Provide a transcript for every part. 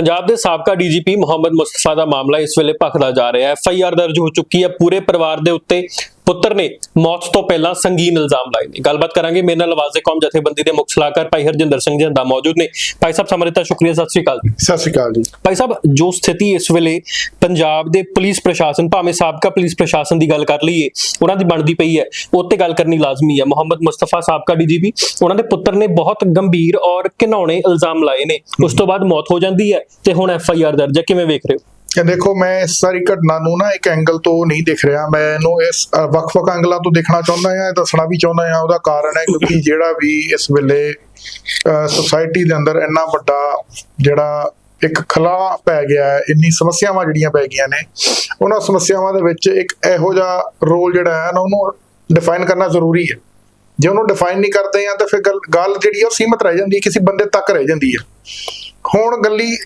ਪੰਜਾਬ ਦੇ ਸਾਬਕਾ ਡੀਜੀਪੀ ਮੁਹੰਮਦ ਮੁਸਤਫਾ ਦਾ ਮਾਮਲਾ ਇਸ ਵੇਲੇ ਭਖਦਾ ਜਾ ਰਿਹਾ ਹੈ। ਐਫਆਈਆਰ ਦਰਜ ਹੋ ਚੁੱਕੀ ਹੈ। ਪੂਰੇ ਪਰਿਵਾਰ ਦੇ ਉੱਤੇ ਪੁੱਤਰ ਨੇ ਮੌਤ ਤੋਂ ਪਹਿਲਾਂ ਸੰਗੀਨ ਇਲਜ਼ਾਮ ਲਾਏ ਨੇ। ਗੱਲਬਾਤ ਕਰਾਂਗੇ ਮੇਰੇ ਨਾਲ ਲਵਾਜ਼ੇ ਕੌਮ ਜਥੇਬੰਦੀ ਦੇ ਮੁੱਖ ਸਲਾਹਕਾਰ ਭਾਈ ਹਰਜਿੰਦਰ ਸਿੰਘ ਜੀ ਦਾ ਮੌਜੂਦ ਨੇ। ਭਾਈ ਸਾਹਿਬ ਸਮਰਿਤਾ ਸ਼ੁਕਰੀਆ ਸਤਿ ਸ੍ਰੀ ਅਕਾਲ ਜੀ। ਸਤਿ ਸ਼੍ਰੀ ਅਕਾਲ ਜੀ। ਭਾਈ ਸਾਹਿਬ ਜੋ ਸਥਿਤੀ ਇਸ ਵੇਲੇ ਪੰਜਾਬ ਦੇ ਪੁਲਿਸ ਪ੍ਰਸ਼ਾਸਨ ਭਾਵੇਂ ਸਾਬਕਾ ਪੁਲਿਸ ਪ੍ਰਸ਼ਾਸਨ ਦੀ ਗੱਲ ਕਰ ਲਈਏ ਉਹਨਾਂ ਦੀ ਬਣਦੀ ਪਈ ਹੈ ਉੱਤੇ ਗੱਲ ਕਰਨੀ ਲਾਜ਼ਮੀ ਹੈ। ਮੁਹੰਮਦ ਮੁਸਤਫਾ ਸਾਬਕਾ ਡੀਜੀਪੀ ਉਹਨਾਂ ਦੇ ਪੁੱਤਰ ਨੇ ਬਹੁਤ ਗੰਭੀਰ ਔਰ ਘਿਨਾਉਣੇ ਇਲਜ਼ਾਮ ਲਾਏ ਨੇ। ਉਸ ਤੋਂ ਬਾਅਦ ਮੌਤ ਹੋ ਜਾਂਦੀ ਹੈ ਤੇ ਹੁਣ ਐਫ ਆਈ ਆਰ ਦਰਜ ਹੈ। ਕਿਵੇਂ ਵੇਖ ਰਹੇ ਹੋ? ਇਹ ਦੇਖੋ ਮੈਂ ਇਸ ਸਾਰੀ ਘਟਨਾ ਨੂੰ ਨਾ ਇੱਕ ਐਂਗਲ ਤੋਂ ਨਹੀਂ ਦੇਖ ਰਿਹਾ। ਮੈਂ ਇਹਨੂੰ ਇਸ ਵੱਖ-ਵੱਖ ਐਂਗਲਾਂ ਤੋਂ ਦੇਖਣਾ ਚਾਹੁੰਦਾ ਹਾਂ ਇਹ ਦੱਸਣਾ ਵੀ ਚਾਹੁੰਦਾ ਹਾਂ, ਉਹਦਾ ਕਾਰਨ ਹੈ ਕਿਉਂਕਿ ਜਿਹੜਾ ਵੀ ਇਸ ਵੇਲੇ ਸੋਸਾਇਟੀ ਦੇ ਅੰਦਰ ਇੰਨਾ ਵੱਡਾ ਜਿਹੜਾ ਇੱਕ ਖਲਾ ਪੈ ਗਿਆ ਹੈ, ਇੰਨੀ ਸਮੱਸਿਆਵਾਂ ਜਿਹੜੀਆਂ ਪੈ ਗਈਆਂ ਨੇ, ਉਹਨਾਂ ਸਮੱਸਿਆਵਾਂ ਦੇ ਵਿੱਚ ਇੱਕ ਇਹੋ ਜਿਹਾ ਰੋਲ ਜਿਹੜਾ ਹੈ ਨਾ ਉਹਨੂੰ ਡਿਫਾਈਨ ਕਰਨਾ ਜ਼ਰੂਰੀ ਹੈ। ਜੇ ਉਹਨੂੰ ਡਿਫਾਈਨ ਨਹੀਂ ਕਰਦੇ ਆ ਤਾਂ ਫਿਰ ਗੱਲ ਗੱਲ ਜਿਹੜੀ ਆ ਉਹ ਸੀਮਤ ਰਹਿ ਜਾਂਦੀ ਹੈ, ਕਿਸੇ ਬੰਦੇ ਤੱਕ ਰਹਿ ਜਾਂਦੀ ਹੈ। ਹੁਣ ਗੱਲੀ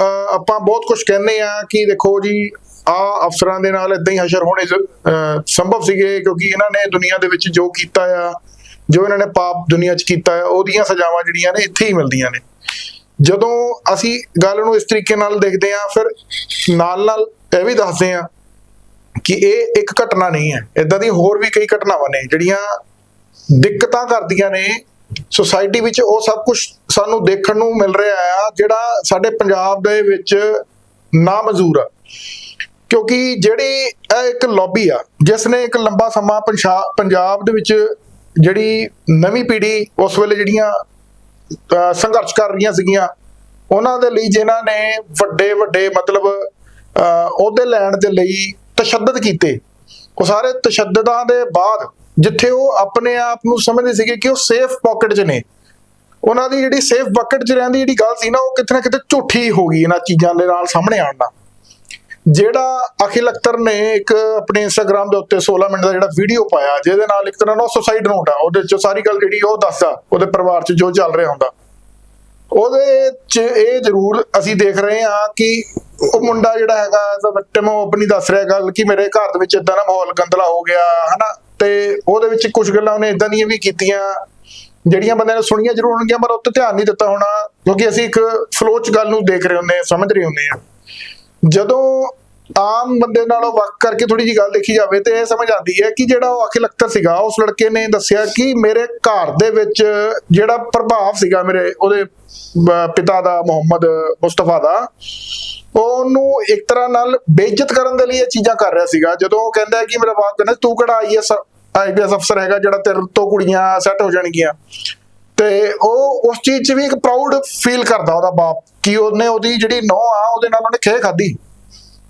ਆਪਾਂ ਬਹੁਤ ਕੁਝ ਕਹਿੰਦੇ ਆ ਕਿ ਦੇਖੋ ਜੀ, ਆ ਅਫਸਰਾਂ ਦੇ ਨਾਲ ਇਦਾਂ ਹੀ ਹਸ਼ਰ ਹੋਣੇ ਅਹ ਸੰਭਵ ਸੀਗੇ ਕਿਉਂਕਿ ਇਹਨਾਂ ਨੇ ਦੁਨੀਆ ਦੇ ਵਿੱਚ ਜੋ ਕੀਤਾ ਆ, ਜੋ ਇਹਨਾਂ ਨੇ ਪਾਪ ਦੁਨੀਆ 'ਚ ਕੀਤਾ ਆ, ਉਹਦੀਆਂ ਸਜ਼ਾਵਾਂ ਜਿਹੜੀਆਂ ਨੇ ਇੱਥੇ ਹੀ ਮਿਲਦੀਆਂ ਨੇ। ਜਦੋਂ ਅਸੀਂ ਗੱਲ ਨੂੰ ਇਸ ਤਰੀਕੇ ਨਾਲ ਦੇਖਦੇ ਆ ਫਿਰ ਨਾਲ ਨਾਲ ਇਹ ਵੀ ਦੱਸਦੇ ਆ ਕਿ ਇਹ ਇੱਕ ਘਟਨਾ ਨਹੀਂ ਹੈ। ਇਦਾਂ ਦੀ ਹੋਰ ਵੀ ਕਈ ਘਟਨਾਵਾਂ ਨੇ ਜਿਹੜੀਆਂ ਦਿੱਕਤਾਂ ਕਰਦੀਆਂ ਨੇ ਸੋਸਾਇਟੀ ਵਿੱਚ ਉਹ ਸਭ ਕੁਝ ਸਾਨੂੰ ਦੇਖਣ ਨੂੰ ਮਿਲ ਰਿਹਾ ਆ ਜਿਹੜਾ ਸਾਡੇ ਪੰਜਾਬ ਦੇ ਵਿੱਚ ਨਾ ਮਨਜ਼ੂਰ ਆ। ਕਿਉਂਕਿ ਜਿਹੜੀ ਇਹ ਇੱਕ ਲੌਬੀ ਆ ਜਿਸ ਨੇ ਇੱਕ ਲੰਬਾ ਸਮਾਂ ਪੰਜਾਬ ਦੇ ਵਿੱਚ ਜਿਹੜੀ ਨਵੀਂ ਪੀੜ੍ਹੀ ਉਸ ਵੇਲੇ ਜਿਹੜੀਆਂ ਅਹ, ਸੰਘਰਸ਼ ਕਰ ਰਹੀਆਂ ਸੀਗੀਆਂ ਉਹਨਾਂ ਦੇ ਲਈ ਜਿਨ੍ਹਾਂ ਨੇ ਵੱਡੇ ਵੱਡੇ ਮਤਲਬ ਅਹ, ਅਹੁਦੇ ਲੈਣ ਦੇ ਲਈ ਤਸ਼ੱਦਦ ਕੀਤੇ। ਉਹ ਸਾਰੇ ਤਸ਼ੱਦਦਾਂ ਦੇ ਬਾਅਦ ਜਿੱਥੇ ਉਹ ਆਪਣੇ ਆਪ ਨੂੰ ਸਮਝਦੇ ਸੀਗੇ ਕਿ ਉਹ ਸੇਫ ਪਾਕਟ 'ਚ ਨੇ। ਉਹਨਾਂ ਦੀ ਜਿਹੜੀ ਸੇਫ ਬਕਟ 'ਚ ਰਹਿਣ ਦੀ ਜਿਹੜੀ ਗੱਲ ਸੀ ਨਾ, ਉਹ ਕਿਤੇ ਨਾ ਕਿਤੇ ਝੂਠੀ ਹੋ ਗਈ ਇਹਨਾਂ ਚੀਜ਼ਾਂ ਦੇ ਨਾਲ ਸਾਹਮਣੇ ਆਉਣ ਨਾਲ ਜਿਹੜਾ ਅਖਿਲ ਅਖਤਰ ਨੇ ਇੱਕ ਆਪਣੇ ਇੰਸਟਾਗ੍ਰam ਦੇ ਉੱਤੇ 16 ਮਿੰਟ ਦਾ ਜਿਹੜਾ ਵੀਡੀਓ ਪਾਇਆ, ਜਿਹਦੇ ਨਾਲ ਇੱਕ ਤਰ੍ਹਾਂ ਦਾ ਸੁਸਾਈਡ ਨੋਟ ਆ, ਉਹਦੇ ਚ ਸਾਰੀ ਗੱਲ ਜਿਹੜੀ ਉਹ ਦੱਸਦਾ, ਉਹਦੇ ਪਰਿਵਾਰ 'ਚ ਜੋ ਚੱਲ ਰਿਹਾ ਹੁੰਦਾ। ਉਹਦੇ 'ਚ ਇਹ ਜ਼ਰੂਰ ਅਸੀਂ ਦੇਖ ਰਹੇ ਹਾਂ ਕਿ ਉਹ ਮੁੰਡਾ ਜਿਹੜਾ ਹੈਗਾ ਐਜ਼ ਅ ਵਿਕਟਮ ਉਹ ਆਪਣੀ ਦੱਸ ਰਿਹਾ ਗੱਲ ਕਿ ਮੇਰੇ ਘਰ ਦੇ ਵਿੱਚ ਇਦਾਂ ਦਾ ਮਾਹੌਲ ਗੰਦਲਾ ਹੋ ਗਿਆ, ਹਨਾ? ਤੇ ਉਹਦੇ ਵਿੱਚ ਕੁਝ ਗੱਲਾਂ ਉਹਨੇ ਇਦਾਂ ਦੀਆਂ ਵੀ ਕੀਤੀਆਂ, ਜਿਹੜੀਆਂ ਬੰਦਿਆਂ ਨੇ ਸੁਣੀਆਂ ਜ਼ਰੂਰ ਹੋਣਗੀਆਂ, ਪਰ ਉੱਤੇ ਧਿਆਨ ਨਹੀਂ ਦਿੱਤਾ ਹੋਣਾ, ਕਿਉਂਕਿ ਅਸੀਂ ਇੱਕ ਫਲੋ 'ਚ ਗੱਲ ਨੂੰ ਦੇਖ ਰਹੇ ਹੁੰਦੇ ਹਾਂ, ਸਮਝ ਰਹੇ ਹੁੰਦੇ ਹਾਂ। ਜਦੋਂ ਆਮ ਬੰਦੇ ਨਾਲੋਂ ਵੱਖ ਕਰਕੇ ਥੋੜੀ ਜੀ ਗੱਲ ਦੇਖੀ ਜਾਵੇ ਤੇ ਇਹ ਸਮਝ ਆਉਂਦੀ ਹੈ ਕਿ ਜਿਹੜਾ ਉਹ ਅਖਿਲ ਅਖਤਰ ਸੀਗਾ, ਉਸ ਲੜਕੇ ਨੇ ਦੱਸਿਆ ਕਿ ਮੇਰੇ ਘਰ ਦੇ ਵਿੱਚ ਜਿਹੜਾ ਪ੍ਰਭਾਵ ਸੀਗਾ ਮੇਰੇ ਉਹਦੇ ਪਿਤਾ ਦਾ, ਮੁਹੰਮਦ ਮੁਸਤਫਾ ਦਾ ਉਹਨੂੰ ਇੱਕ ਤਰ੍ਹਾਂ ਨਾਲ ਬੇਇੱਜ਼ਤ ਕਰਨ ਦੇ ਲਈ ਇਹ ਚੀਜ਼ਾਂ ਕਰ ਰਿਹਾ ਸੀਗਾ। ਜਦੋਂ ਉਹ ਕਹਿੰਦਾ ਕਿ ਮੇਰਾ ਬਾਪ ਕਹਿੰਦਾ, ਤੂੰ ਕਿਹੜਾ ਆਈਐਸ ਆਈਪੀਐਸ ਅਫਸਰ ਹੈਗਾ ਜਿਹੜਾ ਤੇਰੇ ਤੋਂ ਕੁੜੀਆਂ ਸੈੱਟ ਹੋ ਜਾਣਗੀਆਂ। ਤੇ ਉਹ ਉਸ ਚੀਜ਼ 'ਚ ਵੀ ਇੱਕ ਪ੍ਰਾਊਡ ਫੀਲ ਕਰਦਾ ਉਹਦਾ ਬਾਪ ਕਿ ਉਹਨੇ ਉਹਦੀ ਜਿਹੜੀ ਨੌ ਆ, ਉਹਦੇ ਨਾਲ ਉਹਨੇ ਖੇ ਖਾਦੀ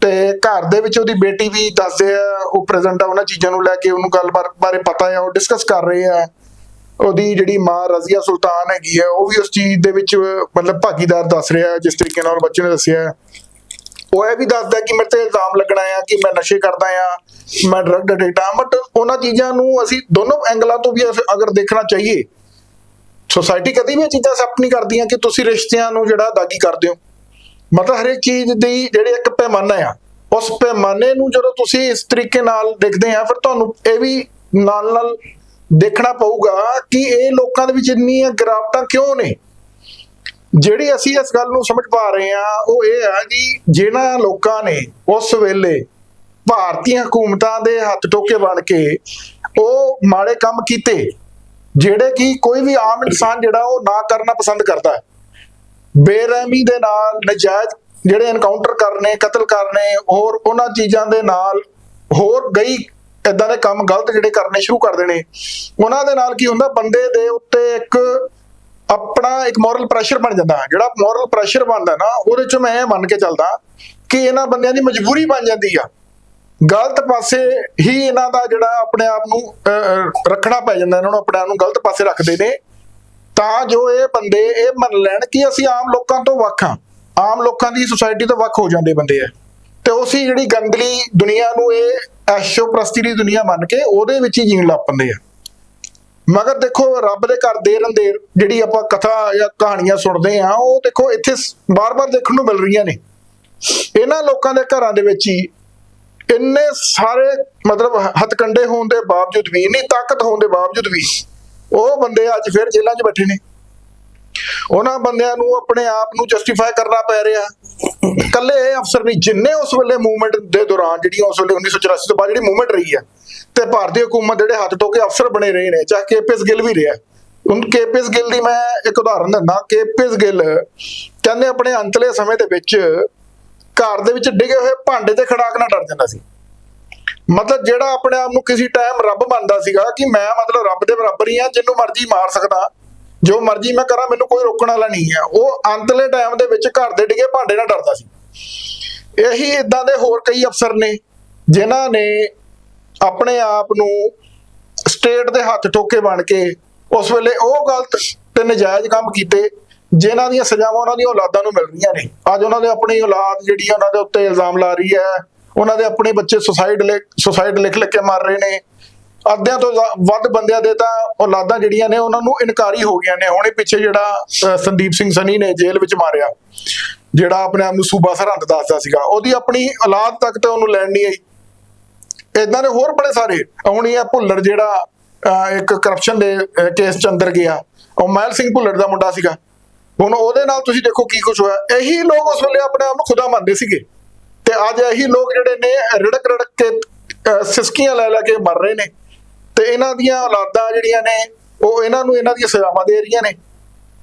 ਤੇ ਘਰ ਦੇ ਵਿੱਚ ਉਹਦੀ ਬੇਟੀ ਵੀ ਦੱਸਦੇ ਆ, ਉਹ ਪ੍ਰੈਜ਼ੈਂਟ ਆ, ਉਹਨਾਂ ਚੀਜ਼ਾਂ ਨੂੰ ਲੈ ਕੇ ਉਹਨੂੰ ਗੱਲ ਬਾਰੇ ਪਤਾ ਆ, ਉਹ ਡਿਸਕਸ ਕਰ ਰਹੇ ਆ। ਉਹਦੀ ਜਿਹੜੀ ਮਾਂ ਰਜ਼ੀਆ ਸੁਲਤਾਨ ਹੈਗੀ ਆ, ਉਹ ਵੀ ਉਸ ਚੀਜ਼ ਦੇ ਵਿੱਚ ਮਤਲਬ ਭਾਗੀਦਾਰ ਦੱਸ ਰਿਹਾ, ਜਿਸ ਤਰੀਕੇ ਨਾਲ ਬੱਚੇ ਨੇ ਦੱਸਿਆ। ਉਹ ਇਹ ਵੀ ਦੱਸਦਾ ਕਿ ਮੇਰੇ ਤੇ ਇਲਜ਼ਾਮ ਲੱਗਣਾ ਆ ਕਿ ਮੈਂ ਨਸ਼ੇ ਕਰਦਾ ਆ, ਮੈਂ ਡਰਗ ਐਡਿਕਟ ਬਟ ਉਹਨਾਂ ਚੀਜ਼ਾਂ ਨੂੰ ਅਸੀਂ ਦੋਨੋਂ ਐਂਗਲਾਂ ਤੋਂ ਵੀ ਅਗਰ ਦੇਖਣਾ ਚਾਹੀਏ ਸੋਸਾਇਟੀ ਕਦੀ ਵੀ ਇਹ ਚੀਜ਼ਾਂ ਅਸੈਪਟ ਨਹੀਂ ਕਰਦੀਆਂ ਕਿ ਤੁਸੀਂ ਰਿਸ਼ਤਿਆਂ ਨੂੰ ਜਿਹੜਾ ਦਾਗੀ ਕਰਦੇ ਹੋ। ਮਤਲਬ ਹਰੇਕ ਚੀਜ਼ ਦੀ ਜਿਹੜੇ ਇੱਕ ਪੈਮਾਨਾ ਆ, ਉਸ ਪੈਮਾਨੇ ਨੂੰ ਜਦੋਂ ਤੁਸੀਂ ਇਸ ਤਰੀਕੇ ਨਾਲ ਦੇਖਦੇ ਆ, ਫਿਰ ਤੁਹਾਨੂੰ ਇਹ ਵੀ ਨਾਲ ਨਾਲ ਦੇਖਣਾ ਪਊਗਾ ਕਿ ਇਹ ਲੋਕਾਂ ਦੇ ਵਿੱਚ ਇੰਨੀਆਂ ਗਿਰਾਵਟਾਂ ਕਿਉਂ ਨੇ? ਜਿਹੜੀ ਅਸੀਂ ਇਸ ਗੱਲ ਨੂੰ ਸਮਝ ਪਾ ਰਹੇ ਆ ਉਹ ਇਹ ਆ ਜੀ ਜਿਨ੍ਹਾਂ ਲੋਕਾਂ ਨੇ ਉਸ ਵੇਲੇ ਭਾਰਤੀ ਹਕੂਮਤਾਂ ਦੇ ਹੱਥ ਟੋਕੇ ਬਣ ਕੇ ਉਹ ਮਾੜੇ ਕੰਮ ਕੀਤੇ, ਜਿਹੜੇ ਕਿ ਕੋਈ ਵੀ ਆਮ ਇਨਸਾਨ ਜਿਹੜਾ ਉਹ ਨਾ ਕਰਨਾ ਪਸੰਦ ਕਰਦਾ ਹੈ। ਬੇਰਹਿਮੀ ਦੇ ਨਾਲ ਨਜਾਇਜ਼ ਜਿਹੜੇ ਐਨਕਾਊਂਟਰ ਕਰਨੇ, ਕਤਲ ਕਰਨੇ ਹੋਰ ਉਹਨਾਂ ਚੀਜ਼ਾਂ ਦੇ ਨਾਲ ਹੋਰ ਗਈ ਇਦਾਂ ਦੇ ਕੰਮ ਗਲਤ ਜਿਹੜੇ ਕਰਨੇ ਸ਼ੁਰੂ ਕਰ ਦੇਣੇ। ਉਹਨਾਂ ਦੇ ਨਾਲ ਕੀ ਹੁੰਦਾ? ਬੰਦੇ ਦੇ ਉੱਤੇ ਇੱਕ ਆਪਣਾ ਇੱਕ ਮੋਰਲ ਪ੍ਰੈਸ਼ਰ ਬਣ ਜਾਂਦਾ। ਹੈ ਜਿਹੜਾ ਮੋਰਲ ਪ੍ਰੈਸ਼ਰ ਬਣਦਾ ਨਾ, ਉਹਦੇ ਚ ਮੈਂ ਇਹ ਮੰਨ ਕੇ ਚੱਲਦਾ ਕਿ ਇਹਨਾਂ ਬੰਦਿਆਂ ਦੀ ਮਜਬੂਰੀ ਬਣ ਜਾਂਦੀ ਆ। ਗਲਤ ਪਾਸੇ ਹੀ ਇਹਨਾਂ ਦਾ ਜਿਹੜਾ ਆਪਣੇ ਆਪ ਨੂੰ ਰੱਖਣਾ ਪੈ ਜਾਂਦਾ। ਇਹਨਾਂ ਨੂੰ ਆਪਣੇ ਆਪ ਨੂੰ ਗਲਤ ਪਾਸੇ ਰੱਖਦੇ ਨੇ। ਤਾਂ ਜੋ ਇਹ ਬੰਦੇ ਇਹ ਮੰਨ ਲੈਣ ਕਿ ਅਸੀਂ ਆਮ ਲੋਕਾਂ ਤੋਂ ਵੱਖ ਹਾਂ। ਆਮ ਲੋਕਾਂ ਦੀ ਸੁਸਾਇਟੀ ਤੋਂ ਵੱਖ ਹੋ ਜਾਂਦੇ ਬੰਦੇ ਆ। ਤੇ ਉਸੇ ਜਿਹੜੀ ਗੰਦਲੀ ਦੁਨੀਆ ਨੂੰ ਇਹ ਐਸ਼ੋ ਪ੍ਰਸਤੀ ਦੀ ਦੁਨੀਆ ਮੰਨ ਕੇ ਉਹਦੇ ਵਿੱਚ ਹੀ ਜੀਣ ਲੱਗ ਪੈਂਦੇ ਆ। ਮਗਰ ਦੇਖੋ, ਰੱਬ ਦੇ ਘਰ ਦੇਰ ਅੰਦੇਰ ਜਿਹੜੀ ਆਪਾਂ ਕਥਾ ਜਾਂ ਕਹਾਣੀਆਂ ਸੁਣਦੇ ਆ, ਉਹ ਦੇਖੋ, ਇੱਥੇ ਬਾਰ-ਬਾਰ ਦੇਖਣ ਨੂੰ ਮਿਲ ਰਹੀਆਂ ਨੇ। ਇਹਨਾਂ ਲੋਕਾਂ ਦੇ ਘਰਾਂ ਦੇ ਵਿੱਚ ਹੀ ਇੰਨੇ ਸਾਰੇ ਮਤਲਬ ਹੱਥਕੰਡੇ ਹੋਣ ਦੇ ਬਾਵਜੂਦ ਵੀ, ਇੰਨੀ ਤਾਕਤ ਹੋਣ ਦੇ ਬਾਵਜੂਦ ਵੀ, ਉਹ ਬੰਦੇ ਅੱਜ ਫਿਰ ਜੇਲ੍ਹਾਂ 'ਚ ਬੈਠੇ ਨੇ। ਉਹਨਾਂ ਬੰਦਿਆਂ ਨੂੰ ਆਪਣੇ ਆਪ ਨੂੰ ਜਸਟੀਫਾਈ ਕਰਨਾ ਪੈ ਰਿਹਾ। ਕੱਲੇ ਇਹ ਅਫਸਰ ਨਹੀਂ, ਜਿੰਨੇ ਉਸ ਵੇਲੇ ਮੂਵਮੈਂਟ ਦੇ ਦੌਰਾਨ ਜਿਹੜੀ ਉਸ ਵੇਲੇ 1984 ਤੋਂ ਬਾਅਦ ਜਿਹੜੀ ਮੂਵਮੈਂਟ ਰਹੀ ਹੈ ਤੇ ਭਾਰਤੀ ਹਕੂਮਤ ਜਿਹੜੇ ਹੱਥ ਟੋਕੇ ਅਫਸਰ ਬਣੇ ਰਹੇ ਨੇ, ਚਾਹੇ ਕੇਪੀਐਸ ਗਿੱਲ ਵੀ ਰਿਹਾ। ਹੁਣ ਕੇਪੀਐਸ ਗਿੱਲ ਦੀ ਮੈਂ ਇੱਕ ਉਦਾਹਰਨ ਦਿੰਦਾ ਕੇਪੀਐਸ ਗਿੱਲ ਕਹਿੰਦੇ ਆਪਣੇ ਅੰਤਲੇ ਸਮੇਂ ਦੇ ਵਿੱਚ ਘਰ ਦੇ ਵਿੱਚ ਡਿੱਗੇ ਹੋਏ ਭਾਂਡੇ ਤੇ ਖੜਾਕ ਨਾਲ ਡਰ ਜਾਂਦਾ ਸੀ। ਮਤਲਬ ਜਿਹੜਾ ਆਪਣੇ ਆਪ ਨੂੰ ਕਿਸੇ ਟਾਈਮ ਰੱਬ ਮੰਨਦਾ ਸੀਗਾ ਕਿ ਮੈਂ ਮਤਲਬ ਰੱਬ ਦੇ ਬਰਾਬਰ ਹੀ ਆ ਜਿੰਨੂੰ ਮਰਜ਼ੀ ਮਾਰ ਸਕਦਾ, ਜੋ ਮਰਜ਼ੀ ਮੈਂ ਕਰਾਂ, ਮੈਨੂੰ ਕੋਈ ਰੋਕਣ ਵਾਲਾ ਨਹੀਂ ਹੈ। ਉਹ ਅੰਤਲੇ ਟਾਈਮ ਦੇ ਵਿੱਚ ਘਰ ਦੇ ਡਿੱਗੇ ਭਾਂਡੇ ਨਾਲ ਡਰਦਾ ਸੀ। ਇਹੀ ਇਦਾਂ ਦੇ ਹੋਰ ਕਈ ਅਫਸਰ ਨੇ, ਜਿਨ੍ਹਾਂ ਨੇ ਆਪਣੇ ਆਪ ਨੂੰ ਸਟੇਟ ਦੇ ਹੱਥ ਠੋਕੇ ਬਣ ਕੇ ਉਸ ਵੇਲੇ ਉਹ ਗਲਤ ਤੇ ਨਜਾਇਜ਼ ਕੰਮ ਕੀਤੇ, ਜਿਨ੍ਹਾਂ ਦੀਆਂ ਸਜ਼ਾਵਾਂ ਉਹਨਾਂ ਦੀਆਂ ਔਲਾਦਾਂ ਨੂੰ ਮਿਲ ਰਹੀਆਂ ਨੇ। ਅੱਜ ਉਹਨਾਂ ਦੇ ਆਪਣੀ ਔਲਾਦ ਜਿਹੜੀ ਉਹਨਾਂ ਦੇ ਉੱਤੇ ਇਲਜ਼ਾਮ ਲਾ ਰਹੀ ਹੈ। ਉਹਨਾਂ ਦੇ ਆਪਣੇ ਬੱਚੇ ਸੁਸਾਈਡ ਸੁਸਾਈਡ ਲਿਖ ਲਿਖ ਕੇ ਮਾਰ ਰਹੇ ਨੇ। ਅੱਧਿਆਂ ਤੋਂ ਵੱਧ ਬੰਦਿਆਂ ਦੇ ਤਾਂ ਔਲਾਦਾਂ ਜਿਹੜੀਆਂ ਨੇ, ਉਹਨਾਂ ਨੂੰ ਇਨਕਾਰੀ ਹੋ ਗਈਆਂ ਨੇ। ਹੁਣੇ ਪਿੱਛੇ ਜਿਹੜਾ ਸੰਦੀਪ ਸਿੰਘ ਸਨੀ ਨੇ ਜੇਲ੍ਹ ਵਿੱਚ ਮਾਰਿਆ, ਜਿਹੜਾ ਆਪਣੇ ਆਪ ਨੂੰ ਸੂਬਾ ਸਰਹੰਦ ਦੱਸਦਾ ਸੀਗਾ। ਉਹਦੀ ਆਪਣੀ ਔਲਾਦ ਤੱਕ ਤੇ ਉਹਨੂੰ ਲੈਣ ਨਹੀਂ ਆਈ। ਇਦਾਂ ਦੇ ਹੋਰ ਬੜੇ ਸਾਰੇ ਹੁਣ ਇਹ ਆ ਭੁੱਲਰ ਜਿਹੜਾ ਇੱਕ ਕਰਪਸ਼ਨ ਦੇ ਕੇਸ ਚ ਅੰਦਰ ਗਿਆ। ਉਹ ਮਹਿਲ ਸਿੰਘ ਭੁੱਲਰ ਦਾ ਮੁੰਡਾ ਸੀਗਾ। ਹੁਣ ਉਹਦੇ ਨਾਲ ਤੁਸੀਂ ਦੇਖੋ ਕੀ ਕੁਝ ਹੋਇਆ। ਇਹੀ ਲੋਕ ਉਸ ਵੇਲੇ ਆਪਣੇ ਆਪ ਨੂੰ ਖੁਦਾ ਮੰਨਦੇ ਸੀਗੇ। ਤੇ ਅੱਜ ਇਹੀ ਲੋਕ ਜਿਹੜੇ ਨੇ ਰੜਕ ਰੜਕ ਕੇ ਸਿਸਕੀਆਂ ਲੈ ਲੈ ਕੇ ਮਰ ਰਹੇ ਨੇ। ਤੇ ਇਹਨਾਂ ਦੀਆਂ ਔਲਾਦਾਂ ਜਿਹੜੀਆਂ ਨੇ, ਉਹ ਇਹਨਾਂ ਨੂੰ ਇਹਨਾਂ ਦੀਆਂ ਸਜ਼ਾਵਾਂ ਦੇ ਰਹੀਆਂ ਨੇ।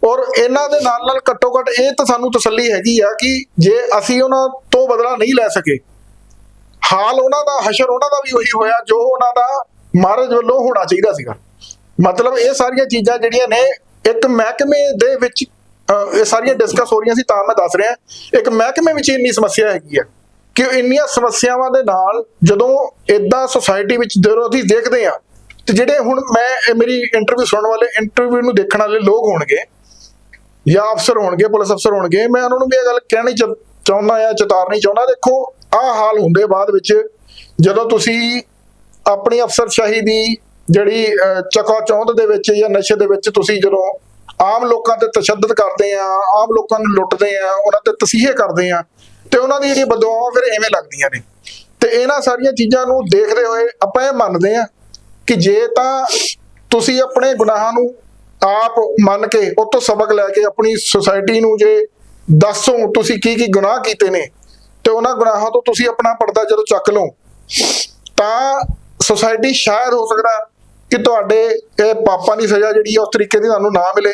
ਔਰ ਇਹਨਾਂ ਦੇ ਨਾਲ ਨਾਲ ਘੱਟੋ ਘੱਟ ਇਹ ਤਾਂ ਸਾਨੂੰ ਤਸੱਲੀ ਹੈਗੀ ਆ ਕਿ ਜੇ ਅਸੀਂ ਉਹਨਾਂ ਤੋਂ ਬਦਲਾ ਨਹੀਂ ਲੈ ਸਕੇ ਹਾਲ ਉਹਨਾਂ ਦਾ, ਹਸ਼ਰ ਉਹਨਾਂ ਦਾ ਵੀ ਉਹੀ ਹੋਇਆ, ਜੋ ਉਹਨਾਂ ਦਾ ਮਹਾਰਾਜ ਵੱਲੋਂ ਹੋਣਾ ਚਾਹੀਦਾ ਸੀਗਾ। ਮਤਲਬ ਇਹ ਸਾਰੀਆਂ ਚੀਜ਼ਾਂ ਜਿਹੜੀਆਂ ਨੇ, ਇੱਕ ਮਹਿਕਮੇ ਦੇ ਵਿੱਚ ਇਹ ਸਾਰੀਆਂ ਡਿਸਕਸ ਹੋ ਰਹੀਆਂ ਸੀ, ਤਾਂ ਮੈਂ ਦੱਸ ਰਿਹਾ। ਇੱਕ ਮਹਿਕਮੇ ਵਿੱਚ ਇੰਨੀ ਸਮੱਸਿਆ ਹੈਗੀ ਆ ਕਿ ਇੰਨੀਆਂ ਸਮੱਸਿਆਵਾਂ ਦੇ ਨਾਲ ਜਦੋਂ ਇਦਾਂ ਸੁਸਾਇਟੀ ਵਿੱਚ ਜਦੋਂ ਅਸੀਂ ਦੇਖਦੇ ਆ ਤੇ ਜਿਹੜੇ ਹੁਣ ਮੈਂ ਮੇਰੀ ਇੰਟਰਵਿਊ ਸੁਣਨ ਵਾਲੇ ਇੰਟਰਵਿਊ ਨੂੰ ਦੇਖਣ ਵਾਲੇ ਲੋਕ ਹੋਣਗੇ, ਜਾਂ ਅਫਸਰ ਹੋਣਗੇ ਪੁਲਿਸ ਅਫਸਰ ਹੋਣਗੇ, ਮੈਂ ਉਹਨਾਂ ਨੂੰ ਵੀ ਇਹ ਗੱਲ ਕਹਿਣੀ ਚਾਹੁੰਦਾ ਆ ਚੇਤਾਰਨੀ ਚਾਹੁੰਦਾ, ਦੇਖੋ ਆਹ ਹਾਲ ਹੁੰਦੇ ਬਾਅਦ ਵਿੱਚ ਜਦੋਂ ਤੁਸੀਂ ਆਪਣੀ ਅਫਸਰਸ਼ਾਹੀ ਦੀ ਜਿਹੜੀ ਚਕਾ ਚੌਂਦ ਦੇ ਵਿੱਚ ਜਾਂ ਨਸ਼ੇ ਦੇ ਵਿੱਚ ਤੁਸੀਂ ਜਦੋਂ ਆਮ ਲੋਕਾਂ ਤੇ ਤਸ਼ੱਦਦ ਕਰਦੇ ਆ, ਆਮ ਲੋਕਾਂ ਨੂੰ ਲੁੱਟਦੇ ਆ, ਉਹਨਾਂ ਤੇ ਤਸੀਹੇ ਕਰਦੇ ਆ, ਤੇ ਉਹਨਾਂ ਦੀ ਜਿਹੜੀ ਬਦਦੁਆਵਾਂ ਫਿਰ ਐਵੇਂ ਲੱਗਦੀਆਂ ਨੇ। ਤੇ ਇਹਨਾਂ ਸਾਰੀਆਂ ਚੀਜ਼ਾਂ ਨੂੰ ਦੇਖਦੇ ਹੋਏ ਆਪਾਂ ਇਹ ਮੰਨਦੇ ਆ ਕਿ ਜੇ ਤਾਂ ਤੁਸੀਂ ਆਪਣੇ ਗੁਨਾਹਾਂ ਨੂੰ ਆਪ ਮੰਨ ਕੇ ਉਹ ਤੋਂ ਸਬਕ ਲੈ ਕੇ ਆਪਣੀ ਸੁਸਾਇਟੀ ਨੂੰ ਜੇ ਦੱਸੋ ਤੁਸੀਂ ਕੀ ਕੀ ਗੁਨਾਹ ਕੀਤੇ ਨੇ ਤੇ ਉਹਨਾਂ ਗੁਨਾਹਾਂ ਤੋਂ ਤੁਸੀਂ ਆਪਣਾ ਪਰਦਾ ਜਦੋਂ ਚੱਕ ਲਓ ਤਾਂ ਸੁਸਾਇਟੀ ਸ਼ਾਇਦ ਹੋ ਸਕਦਾ ਕਿ ਤੁਹਾਡੇ ਇਹ ਪਾਪਾਂ ਦੀ ਸਜ਼ਾ ਜਿਹੜੀ ਹੈ ਉਸ ਤਰੀਕੇ ਦੀ ਤੁਹਾਨੂੰ ਨਾ ਮਿਲੇ।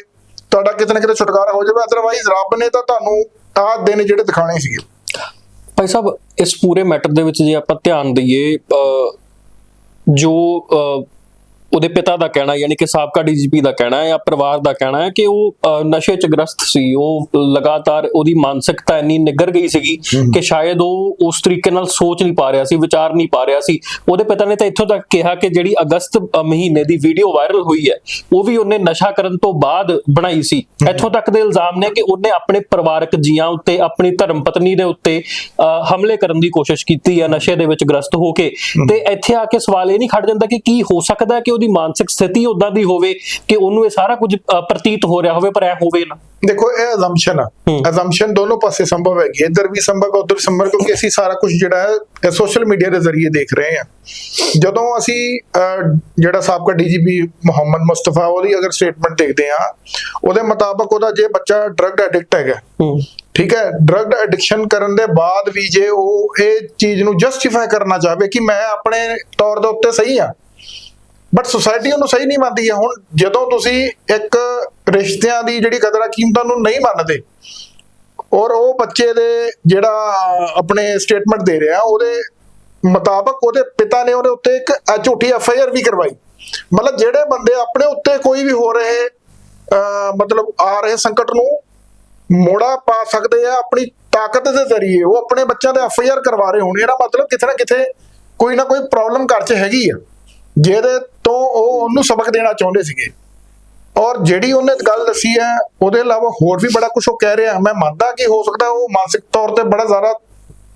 ਤੁਹਾਡਾ ਕਿਤੇ ਨਾ ਕਿਤੇ ਛੁਟਕਾਰਾ ਹੋ ਜਾਵੇ ਅਦਰਵਾਈਜ਼ ਰੱਬ ਨੇ ਤਾਂ ਤੁਹਾਨੂੰ ਆਹ ਦਿਨ ਜਿਹੜੇ ਦਿਖਾਣੇ ਸੀਗੇ। ਭਾਈ ਸਾਹਿਬ ਇਸ ਪੂਰੇ ਮੈਟਰ ਦੇ ਵਿੱਚ ਜੇ ਆਪਾਂ ਧਿਆਨ ਦਈਏ ਅ, ਜੋ ਅ, ਉਹਦੇ ਪਿਤਾ ਦਾ ਕਹਿਣਾ ਯਾਨੀ ਕਿ ਸਾਬਕਾ ਡੀਜੀਪੀ ਦਾ ਕਹਿਣਾ ਹੈ ਜਾਂ ਪਰਿਵਾਰ ਦਾ ਕਹਿਣਾ ਹੈ ਕਿ ਉਹ ਨਸ਼ੇ 'ਚ ਗ੍ਰਸਤ ਸੀ। ਉਹ ਲਗਾਤਾਰ ਉਹਦੀ ਮਾਨਸਿਕਤਾ ਇੰਨੀ ਨਿੱਗਰ ਗਈ ਸੀਗੀ ਕਿ ਸ਼ਾਇਦ ਉਹ ਉਸ ਤਰੀਕੇ ਨਾਲ ਸੋਚ ਨਹੀਂ ਪਾ ਰਿਹਾ ਸੀ ਵਿਚਾਰ ਨਹੀਂ ਪਾ ਰਿਹਾ ਸੀ। ਉਹਦੇ ਪਿਤਾ ਨੇ ਤਾਂ ਇੱਥੋਂ ਤੱਕ ਕਿਹਾ ਕਿ ਜਿਹੜੀ ਅਗਸਤ ਮਹੀਨੇ ਦੀ ਵੀਡੀਓ ਵਾਇਰਲ ਹੋਈ ਹੈ ਉਹ ਵੀ ਉਹਨੇ ਨਸ਼ਾ ਕਰਨ ਤੋਂ ਬਾਅਦ ਬਣਾਈ ਸੀ। ਇੱਥੋਂ ਤੱਕ ਦੇ ਇਲਜ਼ਾਮ ਨੇ ਕਿ ਉਹਨੇ ਆਪਣੇ ਪਰਿਵਾਰਕ ਜੀਆਂ ਉੱਤੇ ਆਪਣੀ ਧਰਮ ਪਤਨੀ ਦੇ ਉੱਤੇ ਹਮਲੇ ਕਰਨ ਦੀ ਕੋਸ਼ਿਸ਼ ਕੀਤੀ ਹੈ ਨਸ਼ੇ ਦੇ ਵਿੱਚ ਗ੍ਰਸਤ ਹੋ ਕੇ। ਤੇ ਇੱਥੇ ਆ ਕੇ ਸਵਾਲ ਇਹ ਨਹੀਂ ਖੜ ਜਾਂਦਾ ਕਿ ਕੀ ਹੋ ਸਕਦਾ ਹੈ ਕਿ ਉਹਦੀ ਮਾਨਸਿਕ ਸਥਿਤੀ ਉਦਾਂ ਦੀ ਹੋਵੇ ਕਿ ਉਹਨੂੰ ਇਹ ਸਾਰਾ ਕੁਝ ਪ੍ਰਤੀਤ ਹੋ ਰਿਹਾ ਹੋਵੇ ਪਰ ਐ ਹੋਵੇ ਨਾ ਦੇਖੋ ਇਹ ਅਜ਼ੰਪਸ਼ਨ ਆ। ਅਜ਼ੰਪਸ਼ਨ ਦੋਨੋਂ ਪਾਸੇ ਸੰਭਵ ਹੈ। ਇੱਧਰ ਵੀ ਸੰਭਵ ਹੈ ਉਧਰ ਸੰਭਵ ਕਿਉਂਕਿ ਅਸੀਂ ਸਾਰਾ ਕੁਝ ਜਿਹੜਾ ਹੈ ਇਹ ਸੋਸ਼ਲ ਮੀਡੀਆ ਦੇ ਜ਼ਰੀਏ ਦੇਖ ਰਹੇ ਹਾਂ ਜਦੋਂ ਅਸੀਂ ਜਿਹੜਾ ਸਾਬਕਾ ਡੀਜੀਪੀ ਮੁਹੰਮਦ ਮੁਸਤਫਾ ਉਹਦੀ ਅਗਰ ਸਟੇਟਮੈਂਟ ਦੇਖਦੇ ਹਾਂ ਉਹਦੇ ਮੁਤਾਬਕ ਉਹਦਾ ਜੇ ਬੱਚਾ ਡਰੱਗ ਐਡਿਕਟ ਹੈਗਾ ਠੀਕ ਹੈ ਡਰੱਗ ਐਡਿਕਸ਼ਨ ਕਰਨ ਦੇ ਬਾਅਦ ਵੀ ਜੇ ਉਹ ਇਹ ਚੀਜ਼ ਨੂੰ ਜਸਟੀਫਾਈ ਕਰਨਾ ਚਾਹਵੇ ਕਿ ਮੈਂ ਆਪਣੇ ਤੌਰ ਦੇ ਉੱਤੇ ਸਹੀ ਆ ਬਟ ਸੁਸਾਇਟੀ ਉਹਨੂੰ ਸਹੀ ਨਹੀਂ ਮੰਨਦੀ ਹੈ। ਹੁਣ ਜਦੋਂ ਤੁਸੀਂ ਇੱਕ ਰਿਸ਼ਤਿਆਂ ਦੀ ਜਿਹੜੀ ਕਦਰ ਕੀਮਤਾਂ ਨੂੰ ਨਹੀਂ ਮੰਨਦੇ ਔਰ ਉਹ ਬੱਚੇ ਦੇ ਜਿਹੜਾ ਆਪਣੇ ਸਟੇਟਮੈਂਟ ਦੇ ਰਿਹਾ ਉਹਦੇ ਮੁਤਾਬਕ ਉਹਦੇ ਪਿਤਾ ਨੇ ਉਹਦੇ ਉੱਤੇ ਇੱਕ ਝੂਠੀ ਐਫ ਆਈ ਆਰ ਵੀ ਕਰਵਾਈ। ਮਤਲਬ ਜਿਹੜੇ ਬੰਦੇ ਆਪਣੇ ਉੱਤੇ ਕੋਈ ਵੀ ਹੋ ਰਹੇ ਅ, ਮਤਲਬ ਆ ਰਹੇ ਸੰਕਟ ਨੂੰ ਮੋੜਾ ਪਾ ਸਕਦੇ ਆ ਆਪਣੀ ਤਾਕਤ ਦੇ ਜ਼ਰੀਏ ਉਹ ਆਪਣੇ ਬੱਚਿਆਂ ਦੇ ਐਫ ਆਈ ਆਰ ਕਰਵਾ ਰਹੇ ਹੋਣੇ ਇਹਦਾ ਮਤਲਬ ਕਿਤੇ ਨਾ ਕਿਤੇ ਕੋਈ ਨਾ ਕੋਈ ਪ੍ਰੋਬਲਮ ਘਰ 'ਚ ਹੈਗੀ ਆ। ਜਿਹਦੇ ਤੋਂ ਉਹ ਉਹਨੂੰ ਸਬਕ ਦੇਣਾ ਚਾਹੁੰਦੇ ਸੀਗੇ। ਔਰ ਜਿਹੜੀ ਉਹਨੇ ਗੱਲ ਦੱਸੀ ਹੈ ਉਹਦੇ ਇਲਾਵਾ ਹੋਰ ਵੀ ਬੜਾ ਕੁਝ ਉਹ ਕਹਿ ਰਿਹਾ। ਮੈਂ ਮੰਨਦਾ ਕਿ ਹੋ ਸਕਦਾ ਉਹ ਮਾਨਸਿਕ ਤੌਰ ਤੇ ਬੜਾ ਜ਼ਿਆਦਾ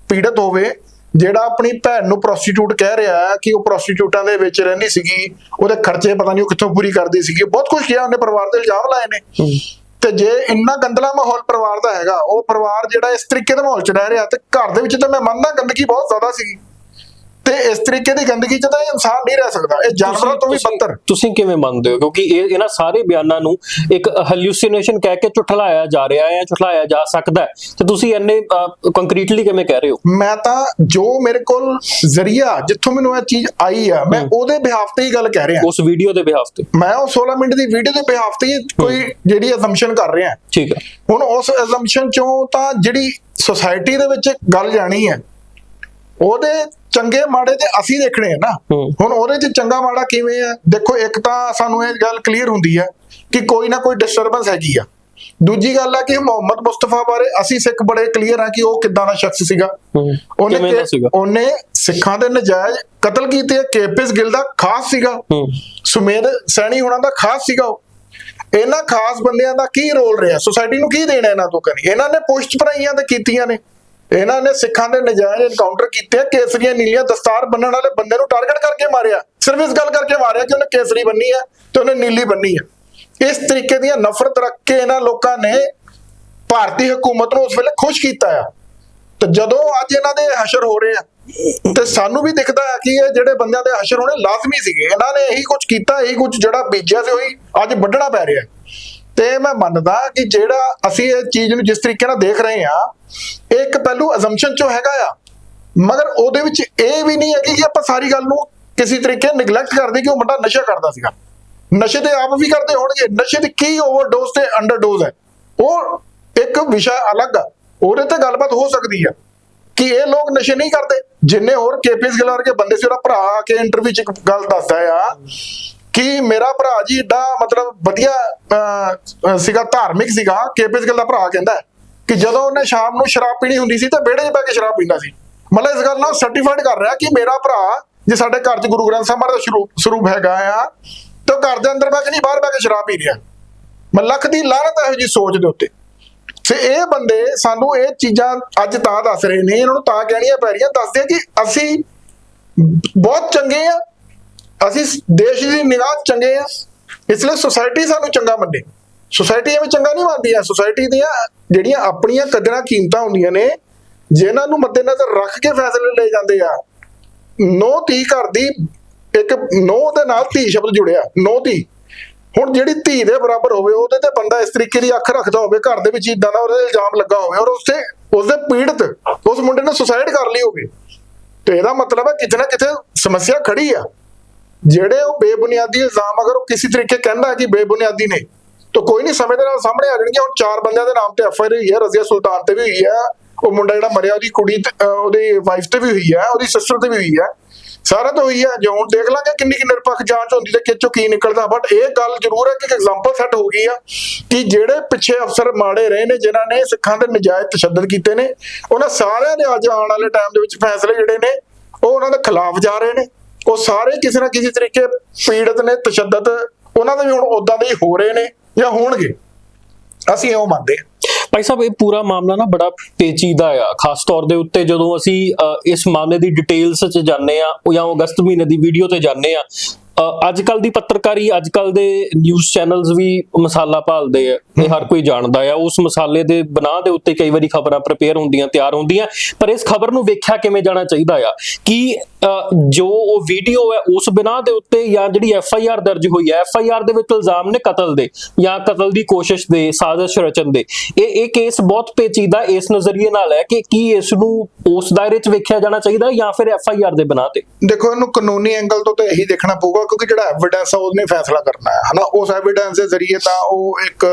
ਪੀੜਤ ਹੋਵੇ ਜਿਹੜਾ ਆਪਣੀ ਭੈਣ ਨੂੰ ਪ੍ਰੋਸਟੀਟਿਊਟ ਕਹਿ ਰਿਹਾ ਹੈ ਕਿ ਉਹ ਪ੍ਰੋਸਟੀਟਿਊਟਾਂ ਦੇ ਵਿੱਚ ਰਹਿੰਦੀ ਸੀਗੀ ਉਹਦੇ ਖਰਚੇ ਪਤਾ ਨਹੀਂ ਉਹ ਕਿੱਥੋਂ ਪੂਰੀ ਕਰਦੀ ਸੀਗੀ। ਬਹੁਤ ਕੁਝ ਕਿਹਾ ਉਹਨੇ ਪਰਿਵਾਰ ਤੇ ਇਲਜ਼ਾਮ ਲਾਏ ਨੇ। ਤੇ ਜੇ ਇੰਨਾ ਗੰਦਲਾ ਮਾਹੌਲ ਪਰਿਵਾਰ ਦਾ ਹੈਗਾ ਉਹ ਪਰਿਵਾਰ ਜਿਹੜਾ ਇਸ ਤਰੀਕੇ ਦੇ ਮਾਹੌਲ 'ਚ ਰਹਿ ਰਿਹਾ ਤੇ ਘਰ ਦੇ ਵਿੱਚ ਤਾਂ ਮੈਂ ਮੰਨਦਾ ਗੰਦਗੀ ਬਹੁਤ ਜ਼ਿਆਦਾ ਸੀਗੀ। ਤੇ ਇਸ ਤਰੀਕੇ ਦੀ ਗੰਦਗੀ 'ਚ ਤਾਂ ਇਹ ਇਨਸਾਨ ਨਹੀਂ ਰਹਿ ਸਕਦਾ। ਇਹ ਜਾਨਵਰਾਂ ਤੋਂ ਵੀ ਬੱਤਰ ਤੁਸੀਂ ਕਿਵੇਂ ਮੰਨਦੇ ਹੋ? ਕਿਉਂਕਿ ਇਹ ਇਹਨਾਂ ਸਾਰੇ ਬਿਆਨਾਂ ਨੂੰ ਇੱਕ ਹੈਲੂਸੀਨੇਸ਼ਨ ਕਹਿ ਕੇ ਝੁਠਲਾਇਆ ਜਾ ਰਿਹਾ ਹੈ ਝੁਠਲਾਇਆ ਜਾ ਸਕਦਾ ਹੈ। ਤੇ ਤੁਸੀਂ ਇੰਨੇ ਕੰਕਰੀਟਲੀ ਕਿਵੇਂ ਕਹਿ ਰਹੇ ਹੋ? ਮੈਂ ਤਾਂ ਜੋ ਮੇਰੇ ਕੋਲ ਜ਼ਰੀਆ ਜਿੱਥੋਂ ਮੈਨੂੰ ਇਹ ਚੀਜ਼ ਆਈ ਆ ਮੈਂ ਉਹਦੇ ਬਿਹਾਫ ਤੇ ਹੀ ਗੱਲ ਕਹਿ ਰਿਹਾ। ਉਸ ਵੀਡੀਓ ਦੇ ਬਿਹਾਫ ਤੇ। ਮੈਂ ਉਹ 16 ਮਿੰਟ ਦੀ ਵੀਡੀਓ ਦੇ ਬਿਹਾਫ ਤੇ ਹੀ ਕੋਈ ਜਿਹੜੀ ਅਸੰਪਸ਼ਨ ਕਰ ਰਿਹਾ। ਠੀਕ ਹੈ। ਹੁਣ ਉਸ ਅਸੰਪਸ਼ਨ ਚੋਂ ਤਾਂ ਜਿਹੜੀ ਸੋਸਾਇਟੀ ਦੇ ਵਿੱਚ ਗੱਲ ਜਾਣੀ ਹੈ ਉਹਦੇ ਚੰਗੇ ਮਾੜੇ ਤੇ ਅਸੀਂ ਦੇਖਣੇ ਆ ਨਾ। ਹੁਣ ਉਹਦੇ 'ਚ ਚੰਗਾ ਮਾੜਾ ਕਿਵੇਂ ਆ? ਦੇਖੋ ਇੱਕ ਤਾਂ ਸਾਨੂੰ ਇਹ ਗੱਲ ਕਲੀਅਰ ਹੁੰਦੀ ਹੈ ਕਿ ਕੋਈ ਨਾ ਕੋਈ ਡਿਸਟਰਬੈਂਸ ਹੈਗੀ ਆ। ਦੂਜੀ ਗੱਲ ਹੈ ਕਿ ਮੁਹੰਮਦ ਮੁਸਤਫਾ ਬਾਰੇ ਅਸੀਂ ਸਿੱਖ ਬੜੇ ਕਲੀਅਰ ਆ ਕਿ ਉਹ ਕਿੱਦਾਂ ਦਾ ਸ਼ਖਸ ਸੀਗਾ। ਉਹਨੇ ਉਹਨੇ ਸਿੱਖਾਂ ਦੇ ਨਜਾਇਜ਼ ਕਤਲ ਕੀਤੇ ਕੇਪਿਸ ਗਿਲ ਦਾ ਖਾਸ ਸੀਗਾ। ਹੂੰ। ਸੁਮੇਧ ਸੈਣੀ ਹੋਣਾ ਦਾ ਖਾਸ ਸੀਗਾ ਉਹ। ਇਹਨਾਂ ਖਾਸ ਬੰਦਿਆਂ ਦਾ ਕੀ ਰੋਲ ਰਿਹਾ? ਸੋਸਾਇਟੀ ਨੂੰ ਕੀ ਦੇਣਾ ਇਹਨਾਂ ਤੋਂ ਕਰੀ? ਇਹਨਾਂ ਨੇ ਪੁਸ਼ਟ ਭਰਾਈਆਂ ਤੇ ਕੀਤੀਆਂ ਨੇ। ਇਹਨਾਂ ਨੇ ਸਿੱਖਾਂ ਦੇ ਨਜਾਇਜ਼ ਐਨਕਾਊਂਟਰ ਕੀਤੇ ਕੇਸਰੀਆਂ ਨੀਲੀਆਂ ਦਸਤਾਰ ਬੰਨਣ ਵਾਲੇ ਬੰਦੇ ਨੂੰ ਟਾਰਗੇਟ ਕਰਕੇ ਮਾਰਿਆ। ਸਿਰਫ ਇਸ ਗੱਲ ਕਰਕੇ ਮਾਰਿਆ ਕਿ ਉਹਨੇ ਕੇਸਰੀ ਬੰਨੀ ਹੈ ਤੇ ਉਹਨੇ ਨੀਲੀ ਬੰਨੀ ਹੈ ਇਸ ਤਰੀਕੇ ਦੀਆਂ ਨਫ਼ਰਤ ਰੱਖ ਕੇ ਇਹਨਾਂ ਲੋਕਾਂ ਨੇ ਭਾਰਤੀ ਹਕੂਮਤ ਨੂੰ ਉਸ ਵੇਲੇ ਖੁਸ਼ ਕੀਤਾ ਆ। ਤੇ ਜਦੋਂ ਅੱਜ ਇਹਨਾਂ ਦੇ ਹਸ਼ਰ ਹੋ ਰਹੇ ਆ, ਤੇ ਸਾਨੂੰ ਵੀ ਦਿਖਦਾ ਹੈ ਕਿ ਇਹ ਜਿਹੜੇ ਬੰਦਿਆਂ ਦੇ ਹਸ਼ਰ ਹੋਣੇ ਲਾਜ਼ਮੀ ਸੀਗੇ। ਇਹਨਾਂ ਨੇ ਇਹੀ ਕੁਝ ਕੀਤਾ, ਇਹੀ ਕੁਝ ਜਿਹੜਾ ਬੀਜਿਆ ਸੀ, ਉਹੀ ਅੱਜ ਵੱਢਣਾ ਪੈ ਰਿਹਾ। ਤੇ ਮੈਂ ਮੰਨਦਾ ਕਿ ਜਿਹੜਾ ਅਸੀਂ ਇਹ ਚੀਜ਼ ਨੂੰ ਜਿਸ ਤਰੀਕੇ ਨਾਲ ਦੇਖ ਰਹੇ ਆ ਇਹ ਇੱਕ ਪਹਿਲੂ ਅਜ਼ੰਪਸ਼ਨ ਚੋਂ ਹੈਗਾ ਆ। ਮਗਰ ਉਹਦੇ ਵਿੱਚ ਇਹ ਵੀ ਨਹੀਂ ਹੈ ਕਿ ਆਪਾਂ ਸਾਰੀ ਗੱਲ ਨੂੰ ਕਿਸੇ ਤਰੀਕੇ ਨਿਗਲੈਕਟ ਕਰਦੇ ਕਿ ਉਹ ਮੁੰਡਾ ਨਸ਼ਾ ਕਰਦਾ ਸੀਗਾ। ਨਸ਼ੇ ਤੇ ਆਪ ਵੀ ਕਰਦੇ ਹੋਣਗੇ। ਨਸ਼ੇ ਦੀ ਕੀ ਓਵਰਡੋਜ਼ ਤੇ ਅੰਡਰਡੋਜ਼ ਹੈ। ਉਹ ਇੱਕ ਵਿਸ਼ਾ ਅਲੱਗ ਆ। ਉਹਦੇ ਤੇ ਗੱਲਬਾਤ ਹੋ ਸਕਦੀ ਆ ਕਿ ਇਹ ਲੋਕ ਨਸ਼ੇ ਨਹੀਂ ਕਰਦੇ। ਜਿੰਨੇ ਹੋਰ ਕੇਪੀਐਸ ਗਿੱਲ ਵਰਗੇ ਬੰਦੇ ਸੀ, ਉਹਦਾ ਭਰਾ ਆ ਕੇ ਇੰਟਰਵਿਊ 'ਚ ਇੱਕ ਗੱਲ ਦੱਸਦਾ ਆ ਕਿ ਮੇਰਾ ਭਰਾ ਜੀ ਏਡਾ ਮਤਲਬ ਵਧੀਆ ਅਹ, ਸੀਗਾ ਧਾਰਮਿਕ ਸੀਗਾ ਕੇਪੀਐਸ ਗੱਲ ਦਾ ਭਰਾ ਕਹਿੰਦਾ ਕਿ ਜਦੋਂ ਉਹਨੇ ਸ਼ਾਮ ਨੂੰ ਸ਼ਰਾਬ ਪੀਣੀ ਹੁੰਦੀ ਸੀ ਤਾਂ ਵਿਹੜੇ 'ਚ ਬੈ ਕੇ ਸ਼ਰਾਬ ਪੀਂਦਾ ਸੀ। ਮਤਲਬ ਇਸ ਗੱਲ ਨਾਲ ਸਰਟੀਫਾਈਡ ਕਰ ਰਿਹਾ ਕਿ ਮੇਰਾ ਭਰਾ ਜੇ ਸਾਡੇ ਘਰ 'ਚ ਗੁਰੂ ਗ੍ਰੰਥ ਸਾਹਿਬ ਮਹਾਰਾਜ ਦਾ ਸਰੂਪ ਸਰੂਪ ਹੈਗਾ ਆ ਤੇ ਉਹ ਘਰ ਦੇ ਅੰਦਰ ਬੈ ਕੇ ਨਹੀਂ ਬਾਹਰ ਬੈ ਕੇ ਸ਼ਰਾਬ ਪੀ ਰਿਹਾ। ਮੈਂ ਲੱਖ ਦੀ ਲਾਹਨਤ ਇਹੋ ਜੀ ਸੋਚ ਦੇ ਉੱਤੇ। ਤੇ ਇਹ ਬੰਦੇ ਸਾਨੂੰ ਇਹ ਚੀਜ਼ਾਂ ਅੱਜ ਤਾਂ ਦੱਸ ਰਹੇ ਨੇ ਇਹਨਾਂ ਨੂੰ ਤਾਂ ਕਹਿਣੀਆਂ ਪੈ ਰਹੀਆਂ ਦੱਸਦੇ ਕਿ ਅਸੀਂ ਬਹੁਤ ਚੰਗੇ ਆ ਅਸੀਂ ਦੇਸ਼ ਦੀ ਨਿਗਾਹ ਚੰਗੇ ਆ। ਇਸ ਲਈ ਸੁਸਾਇਟੀ ਸਾਨੂੰ ਚੰਗਾ ਮੰਨੇ। ਸੁਸਾਇਟੀ ਐਵੇਂ ਚੰਗਾ ਨਹੀਂ ਮੰਨਦੀ ਆ। ਸੁਸਾਇਟੀ ਦੀਆਂ ਜਿਹੜੀਆਂ ਆਪਣੀਆਂ ਕਦਰਾਂ ਕੀਮਤਾਂ ਹੁੰਦੀਆਂ ਨੇ ਜਿਨ੍ਹਾਂ ਨੂੰ ਮੱਦੇਨਜ਼ਰ ਰੱਖ ਕੇ ਫੈਸਲੇ ਲਏ ਜਾਂਦੇ ਆ, ਨੋ ਧੀ ਘਰ ਦੀ ਇੱਕ ਨੋ ਦੇ ਨਾਲ ਧੀ ਸ਼ਬਦ ਜੁੜਿਆ ਨੋ ਧੀ। ਹੁਣ ਜਿਹੜੀ ਧੀ ਦੇ ਬਰਾਬਰ ਹੋਵੇ, ਉਹਦੇ ਤੇ ਬੰਦਾ ਇਸ ਤਰੀਕੇ ਦੀ ਅੱਖ ਰੱਖਦਾ ਹੋਵੇ, ਘਰ ਦੇ ਵਿੱਚ ਇਦਾਂ ਦਾ ਉਹਦੇ ਇਲਜ਼ਾਮ ਲੱਗਾ ਹੋਵੇ ਔਰ ਉਸੇ ਉਸਦੇ ਪੀੜਤ, ਉਸ ਮੁੰਡੇ ਨੇ ਸੁਸਾਇਡ ਕਰ ਲਈ ਹੋਵੇ। ਤੇ ਇਹਦਾ ਮਤਲਬ ਹੈ ਕਿਤੇ ਨਾ ਕਿਤੇ ਸਮੱਸਿਆ ਖੜੀ ਆ। ਜਿਹੜੇ ਉਹ ਬੇਬੁਨਿਆਦੀ ਇਲਜ਼ਾਮ ਅਗਰ ਉਹ ਕਿਸੇ ਤਰੀਕੇ ਕਹਿੰਦਾ ਕਿ ਬੇਬੁਨਿਆਦੀ ਨੇ, ਤਾਂ ਕੋਈ ਨਹੀਂ ਸਮੇਂ ਦੇ ਨਾਲ ਸਾਹਮਣੇ ਆ ਜਾਣਗੇ। ਹੁਣ ਚਾਰ ਬੰਦਿਆਂ ਦੇ ਨਾਮ ਤੇ ਐਫ ਆਈ ਹੋਈ ਹੈ, ਰਜ਼ੀਆ ਸੁਲਤਾਨ ਤੇ ਵੀ ਹੋਈ ਹੈ, ਉਹ ਮੁੰਡਾ ਜਿਹੜਾ ਮਰਿਆ, ਉਹਦੀ ਕੁੜੀ ਤੇ- ਵਾਈਫ ਤੇ ਵੀ ਹੋਈ ਹੈ, ਉਹਦੀ ਸਿਸਟਰ ਤੇ ਵੀ ਹੋਈ ਹੈ। ਸਾਰਾ ਤਾਂ ਹੋਈ ਹੈ। ਜੇ ਹੁਣ ਦੇਖ ਲਾਂਗੇ ਕਿੰਨੀ ਕਿ ਨਿਰਪੱਖ ਜਾਂਚ ਹੁੰਦੀ ਤੇ ਕਿੱਚੋਂ ਕੀ ਨਿਕਲਦਾ ਬਟ ਇਹ ਗੱਲ ਜ਼ਰੂਰ ਹੈ ਕਿ ਇੱਕ ਐਗਜ਼ਾਮਪਲ ਸੈੱਟ ਹੋ ਗਈ ਆ ਕਿ ਜਿਹੜੇ ਪਿੱਛੇ ਅਫਸਰ ਮਾੜੇ ਰਹੇ ਨੇ, ਜਿਨ੍ਹਾਂ ਨੇ ਸਿੱਖਾਂ ਦੇ ਨਜਾਇਜ਼ ਤਸ਼ੱਦਦ ਕੀਤੇ ਨੇ, ਉਹਨਾਂ ਸਾਰਿਆਂ ਦੇ ਅੱਜ ਆਉਣ ਵਾਲੇ ਟਾਈਮ ਦੇ ਵਿੱਚ ਫੈਸਲੇ ਜਿਹੜੇ ਨੇ, ਉਹ ਉਹਨਾਂ ਦੇ ਖਿਲਾਫ ਜਾ ਰਹੇ ਨੇ। ਉਹ ਸਾਰੇ ਕਿਸੇ ਨਾ ਕਿਸੇ ਤਰੀਕੇ ਪੀੜਤ ਨੇ ਤਸ਼ੱਦਦ ਉਹਨਾਂ ਦੇ ਵੀ ਹੁਣ ਉਦਾਂ ਦੇ ਹੀ ਹੋ ਰਹੇ ਨੇ ਜਾਂ ਹੋਣਗੇ। ਅਸੀਂ ਉਹ ਮੰਨਦੇ ਹਾਂ। ਭਾਈ ਸਾਹਿਬ ਇਹ ਪੂਰਾ ਮਾਮਲਾ ਨਾ ਬੜਾ ਪੇਚੀਦਾ ਆ। ਖਾਸ ਤੌਰ ਦੇ ਉੱਤੇ ਜਦੋਂ ਅਸੀਂ ਅ, ਇਸ ਮਾਮਲੇ ਦੀ ਡਿਟੇਲਸ 'ਚ ਜਾਂਦੇ ਆ ਜਾਂ ਅਗਸਤ ਮਹੀਨੇ ਦੀ ਵੀਡੀਓ ਤੇ ਜਾਂਦੇ ਆ ਅੱਜ ਕੱਲ ਦੀ ਪੱਤਰਕਾਰੀ ਅੱਜ ਕੱਲ ਦੇ ਨਿਊਜ਼ ਚੈਨਲਸ ਵੀ ਮਸਾਲਾ ਭਾਲਦੇ ਆ ਇਹ ਹਰ ਕੋਈ ਜਾਣਦਾ ਆ। ਉਸ ਮਸਾਲੇ ਦੇ ਬਣਾ ਦੇ ਉੱਤੇ ਕਈ ਵਾਰੀ ਖਬਰਾਂ ਪ੍ਰਪੇਅਰ ਹੁੰਦੀਆਂ, ਤਿਆਰ ਹੁੰਦੀਆਂ, ਪਰ ਇਸ ਖਬਰ ਨੂੰ ਵੇਖਿਆ ਕਿਵੇਂ ਜਾਣਾ ਚਾਹੀਦਾ ਆ? ਕਿ ਜੋ ਉਹ ਵੀਡੀਓ ਹੈ ਉਸ ਬਿਨਾ ਦੇ ਉੱਤੇ ਜਾਂ ਜਿਹੜੀ ਐਫ ਆਈ ਆਰ ਦਰਜ ਹੋਈ ਹੈ ਐਫ ਆਈ ਆਰ ਦੇ ਵਿੱਚ ਇਲਜ਼ਾਮ ਨੇ ਕਤਲ ਦੇ ਜਾਂ ਕਤਲ ਦੀ ਕੋਸ਼ਿਸ਼ ਦੇ, ਸਾਜ਼ਿਸ਼ ਰਚਨ ਦੇ। ਇਹ ਇਹ ਕੇਸ ਬਹੁਤ ਪੇਚੀਦਾ ਇਸ ਨਜ਼ਰੀਏ ਨਾਲ ਹੈ ਕਿ ਕੀ ਇਸ ਨੂੰ ਉਸ ਦਾਇਰੇ 'ਚ ਵੇਖਿਆ ਜਾਣਾ ਚਾਹੀਦਾ ਜਾਂ ਫਿਰ ਐਫ ਆਈ ਆਰ ਦੇ ਬਿਨਾ ਤੇ? ਦੇਖੋ, ਇਹਨੂੰ ਕਾਨੂੰਨੀ ਐਂਗਲ ਤੋਂ ਤਾਂ ਇਹੀ ਦੇਖਣਾ ਪਊਗਾ ਕਿਉਂਕਿ ਜਿਹੜਾ ਐਵੀਡੈਂਸ ਆ, ਉਹਨੇ ਫੈਸਲਾ ਕਰਨਾ ਹੈ, ਹਨਾ? ਉਸ ਐਵੀਡੈਂਸ ਦੇ ਜ਼ਰੀਏ ਤਾਂ ਉਹ ਇੱਕ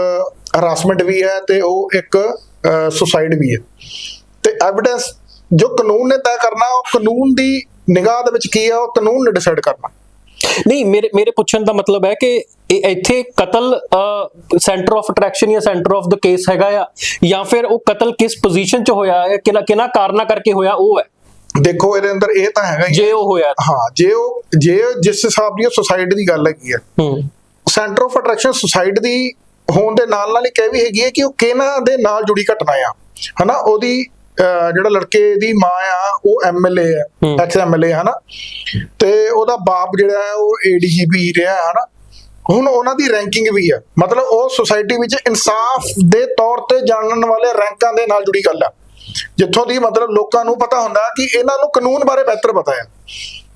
ਹਰਾਸਮੈਂਟ ਵੀ ਹੈ ਤੇ ਉਹ ਇੱਕ ਸੁਸਾਈਡ ਵੀ ਹੈ। ਤੇ ਐਵੀਡੈਂਸ ਜੋ ਕਾਨੂੰਨ ਨੇ ਤੈਅ ਕਰਨਾ, ਉਹ ਕਾਨੂੰਨ ਦੀ ਨਿਗਾਹ ਦੇ ਵਿੱਚ ਕੀ ਆ? ਉਹ ਕਾਨੂੰਨ ਨੇ ਡਿਸਾਈਡ ਕਰਨਾ। ਨਹੀਂ, ਮੇਰੇ ਮੇਰੇ ਪੁੱਛਣ ਦਾ ਮਤਲਬ ਹੈ ਕਿ ਇਹ ਇੱਥੇ ਕਤਲ ਸੈਂਟਰ ਆਫ ਅਟਰੈਕਸ਼ਨ ਜਾਂ ਸੈਂਟਰ ਆਫ ਦ ਕੇਸ ਹੈਗਾ ਆ, ਜਾਂ ਫਿਰ ਉਹ ਕਤਲ ਕਿਸ ਪੋਜੀਸ਼ਨ 'ਚ ਹੋਇਆ ਹੈ, ਕਿਹਨਾਂ ਕਿਹਨਾਂ ਕਾਰਨਾਂ ਕਰਕੇ ਹੋਇਆ, ਉਹ ਹੈ। ਦੇਖੋ ਇਹਦੇ ਅੰਦਰ ਇਹ ਤਾਂ ਹੈਗਾ ਜੇ ਉਹ ਹੋਇਆ ਹਾਂ ਜੇ ਉਹ ਜੇ ਜਿਸ ਹਿਸਾਬ ਦੀ ਸੁਸਾਈਡ ਦੀ ਗੱਲ ਹੈਗੀ ਹੈ। ਹੂੰ। ਸੈਂਟਰ ਆਫ ਅਟਰੈਕਸ਼ਨ ਸੁਸਾਈਡ ਦੀ ਹੋਣ ਦੇ ਨਾਲ ਨਾਲ ਹੀ ਕਹਿ ਵੀ ਹੈਗੀ ਹੈ ਕਿ ਉਹ ਕਿਹਨਾਂ ਦੇ ਨਾਲ ਜੁੜੀ ਘਟਨਾ ਆ। ਹਨਾ ਉਹਦੀ ਜਿਹੜਾ ਲੜਕੇ ਦੀ ਮਾਂ ਆ ਉਹ ਐਮਐਲਏ ਹੈ। ਐਕਸ ਐਮਐਲਏ ਹਨਾ। ਤੇ ਉਹਦਾ ਬਾਪ ਜਿਹੜਾ ਹੈ ਉਹ ਏਡੀਜੀਪੀ ਰਿਹਾ ਹਨਾ। ਹੁਣ ਉਹਨਾਂ ਦੀ ਰੈਂਕਿੰਗ ਵੀ ਹੈ। ਮਤਲਬ ਉਹ ਸੁਸਾਇਟੀ ਵਿੱਚ ਇਨਸਾਫ ਦੇ ਤੌਰ ਤੇ ਜਾਣਨ ਵਾਲੇ ਰੈਂਕਾਂ ਦੇ ਨਾਲ ਜੁੜੀ ਗੱਲ ਆ। ਜਿੱਥੋਂ ਦੀ ਮਤਲਬ ਲੋਕਾਂ ਨੂੰ ਪਤਾ ਹੁੰਦਾ ਕਿ ਇਹਨਾਂ ਨੂੰ ਕਾਨੂੰਨ ਬਾਰੇ ਬਿਹਤਰ ਪਤਾ ਹੈ।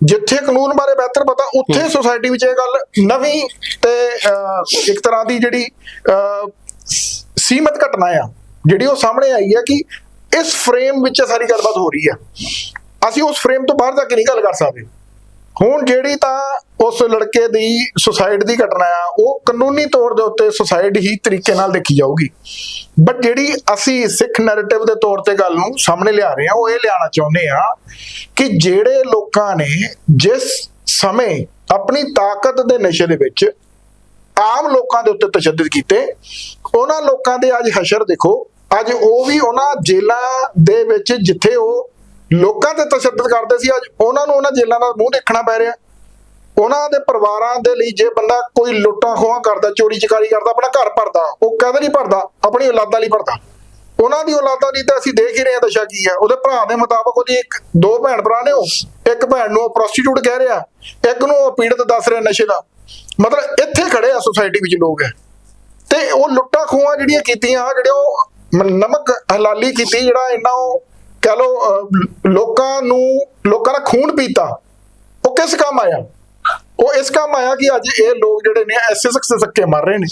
ਜਿੱਥੇ ਕਾਨੂੰਨ ਬਾਰੇ ਬਿਹਤਰ ਪਤਾ ਉੱਥੇ ਸੋਸਾਇਟੀ ਵਿੱਚ ਇਹ ਗੱਲ ਨਵੀਂ ਤੇ ਇੱਕ ਤਰ੍ਹਾਂ ਦੀ ਜਿਹੜੀ ਸੀਮਤ ਘਟਨਾ ਆ ਜਿਹੜੀ ਉਹ ਸਾਹਮਣੇ ਆਈ ਹੈ ਕਿ ਇਸ ਫਰੇਮ ਵਿੱਚ ਸਾਰੀ ਗੱਲਬਾਤ ਹੋ ਰਹੀ ਹੈ। ਅਸੀਂ ਉਸ ਫਰੇਮ ਤੋਂ ਬਾਹਰ ਜਾ ਕੇ ਨਹੀਂ ਗੱਲ ਕਰ ਸਕਦੇ। ਹੁਣ ਜਿਹੜੀ ਤਾਂ ਉਸ ਲੜਕੇ ਦੀ ਸੁਸਾਇਡ ਦੀ ਘਟਨਾ ਆ, ਉਹ ਕਾਨੂੰਨੀ ਤੌਰ ਦੇ ਉੱਤੇ ਸੁਸਾਇਡ ਹੀ ਤਰੀਕੇ ਨਾਲ ਦੇਖੀ ਜਾਊਗੀ। ਬਟ ਜਿਹੜੀ ਅਸੀਂ ਸਿੱਖ ਨੈਰੇਟਿਵ ਦੇ ਤੌਰ ਤੇ ਗੱਲ ਨੂੰ ਸਾਹਮਣੇ ਲਿਆ ਰਹੇ ਹਾਂ, ਉਹ ਇਹ ਲਿਆਉਣਾ ਚਾਹੁੰਦੇ ਆ ਕਿ ਜਿਹੜੇ ਲੋਕਾਂ ਨੇ ਜਿਸ ਸਮੇਂ ਆਪਣੀ ਤਾਕਤ ਦੇ ਨਸ਼ੇ ਦੇ ਵਿੱਚ ਆਮ ਲੋਕਾਂ ਦੇ ਉੱਤੇ ਤਸ਼ੱਦਦ ਕੀਤੇ, ਉਹਨਾਂ ਲੋਕਾਂ ਦੇ ਅੱਜ ਹਸ਼ਰ ਦੇਖੋ, ਅੱਜ ਉਹ ਵੀ ਉਹਨਾਂ ਜੇਲ੍ਹਾਂ ਦੇ ਵਿੱਚ ਜਿੱਥੇ ਉਹ ਲੋਕਾਂ ਤੇ ਤਸ਼ੱਦਦ ਕਰਦੇ ਸੀ ਅੱਜ। ਉਹਨਾਂ ਨੂੰ ਉਹਨਾਂ ਜੇਲ੍ਹਾਂ ਦਾ ਮੂੰਹ ਦੇਖਣਾ ਪੈ ਰਿਹਾ। ਉਹਨਾਂ ਦੇ ਪਰਿਵਾਰਾਂ ਦੇ ਲਈ ਜੇ ਬੰਦਾ ਕੋਈ ਲੁੱਟਾਂ ਖੋਹਾਂ ਕਰਦਾ, ਚੋਰੀ ਚਕਾਰੀ ਕਰਦਾ, ਆਪਣਾ ਘਰ ਭਰਦਾ, ਉਹ ਕਦੇ ਨਹੀਂ ਭਰਦਾ, ਆਪਣੀ ਔਲਾਦਾਂ ਲਈ ਭਰਦਾ। ਉਹਨਾਂ ਦੀ ਔਲਾਦਾਂ ਲਈ ਤਾਂ ਅਸੀਂ ਦੇਖ ਹੀ ਰਹੇ ਹਾਂ ਦਸ਼ਾ ਕੀ ਹੈ। ਉਹਦੇ ਭਰਾ ਦੇ ਮੁਤਾਬਕ ਉਹਦੀ ਇੱਕ, ਦੋ ਭੈਣ ਭਰਾ ਨੇ ਉਹ। ਇੱਕ ਭੈਣ ਨੂੰ ਉਹ ਪ੍ਰੋਸਟੀਟਿਊਟ ਕਹਿ ਰਿਹਾ, ਇੱਕ ਨੂੰ ਉਹ ਪੀੜਤ ਦੱਸ ਰਿਹਾ ਨਸ਼ੇ ਦਾ। ਮਤਲਬ ਇੱਥੇ ਖੜੇ ਆ ਸੁਸਾਇਟੀ ਵਿੱਚ ਲੋਕ। ਹੈ ਤੇ ਉਹ ਲੁੱਟਾਂ ਖੋਹਾਂ ਜਿਹੜੀਆਂ ਕੀਤੀਆਂ, ਜਿਹੜੇ ਉਹ ਮ- ਨਮਕ ਹਲਾਲੀ ਕੀਤੀ, ਜਿਹੜਾ ਇਹਨਾਂ ਉਹ ਕਹ ਲੋ ਲੋਕਾਂ ਨੂੰ, ਲੋਕਾਂ ਦਾ ਖੂਨ ਪੀਤਾ, ਉਹ ਕਿਸ ਕੰਮ ਆਇਆ? ਉਹ ਇਸ ਕੰਮ ਆਇਆ ਕਿ ਅੱਜ ਇਹ ਲੋਕ ਜਿਹੜੇ ਨੇ, ਐਸੇ ਸਖਤ ਸੱਕੇ ਮਾਰ ਰਹੇ ਨੇ।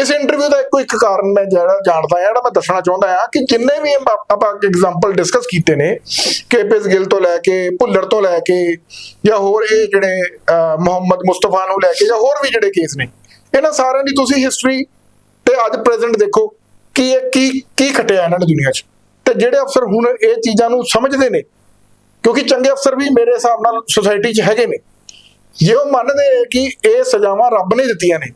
ਇਸ ਇੰਟਰਵਿਊ ਦਾ ਇੱਕੋ ਇੱਕ ਕਾਰਨ ਮੈਂ ਜਿਹੜਾ ਜਾਣਦਾ ਹਾਂ, ਜਿਹੜਾ ਮੈਂ ਦੱਸਣਾ ਚਾਹੁੰਦਾ ਹਾਂ ਕਿ ਜਿੰਨੇ ਵੀ ਆਪਾਂ ਆਪਾਂ ਐਗਜ਼ਾਮਪਲ ਡਿਸਕਸ ਕੀਤੇ ਨੇ ਕੇਪੀਐਸ ਗਿੱਲ ਤੋਂ ਲੈ ਕੇ, ਭੁੱਲਰ ਤੋਂ ਲੈ ਕੇ, ਜਾਂ ਹੋਰ ਇਹ ਜਿਹੜੇ ਮੁਹੰਮਦ ਮੁਸਤਫਾ ਨੂੰ ਲੈ ਕੇ, ਜਾਂ ਹੋਰ ਵੀ ਜਿਹੜੇ ਕੇਸ ਨੇ, ਇਹਨਾਂ ਸਾਰਿਆਂ ਦੀ ਤੁਸੀਂ ਹਿਸਟਰੀ ਤੇ ਅੱਜ ਪ੍ਰੈਜ਼ੈਂਟ ਦੇਖੋ, ਕਿ ਇਹ, ਕੀ ਕੀ ਖਟਿਆ ਇਹਨਾਂ ਨੇ ਦੁਨੀਆ 'ਚ। ਤੇ ਜਿਹੜੇ ਅਫਸਰ ਹੁਣ ਇਹ ਚੀਜ਼ਾਂ ਨੂੰ ਸਮਝਦੇ ਨੇ, ਕਿਉਂਕਿ ਚੰਗੇ ਅਫਸਰ ਵੀ ਮੇਰੇ ਹਿਸਾਬ ਨਾਲ ਸੁਸਾਇਟੀ 'ਚ ਹੈਗੇ ਨੇ। ਜੇ ਉਹ ਮੰਨਦੇ ਨੇ ਕਿ ਇਹ ਸਜ਼ਾਵਾਂ ਰੱਬ ਨੇ ਦਿੱਤੀਆਂ ਨੇ,